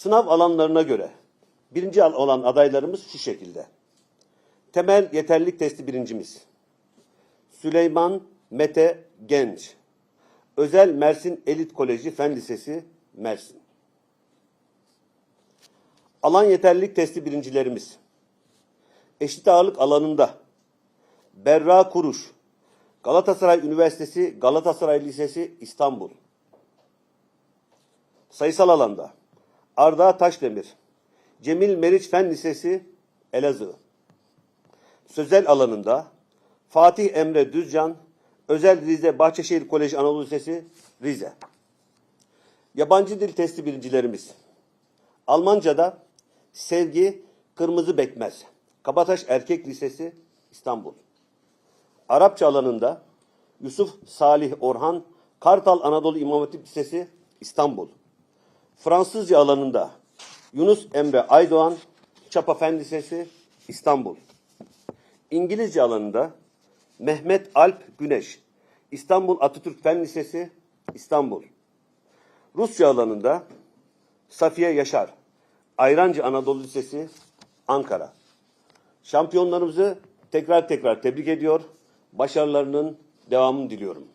Sınav alanlarına göre birinci olan adaylarımız şu şekilde. Temel yeterlilik testi birincimiz. Süleyman Mete Genç. Özel Mersin Elit Koleji Fen Lisesi Mersin. Alan yeterlilik testi birincilerimiz. Eşit ağırlık alanında Berra Kuruş, Galatasaray Üniversitesi Galatasaray Lisesi İstanbul. Sayısal alanda Arda Taşdemir, Cemil Meriç Fen Lisesi Elazığ. Sözel alanında Fatih Emre Düzcan, Özel Rize Bahçeşehir Koleji Anadolu Lisesi Rize. Yabancı dil testi birincilerimiz. Almanca'da Sevgi Kırmızı Bekmez, Kabataş Erkek Lisesi İstanbul. Arapça alanında Yusuf Salih Orhan, Kartal Anadolu İmam Hatip Lisesi İstanbul. Fransızca alanında Yunus Emre Aydoğan, Çapa Fen Lisesi İstanbul. İngilizce alanında Mehmet Alp Güneş, İstanbul Atatürk Fen Lisesi İstanbul. Rusça alanında Safiye Yaşar, Ayrancı Anadolu Lisesi Ankara. Şampiyonlarımızı tekrar tekrar tebrik ediyor. Başarılarının devamını diliyorum.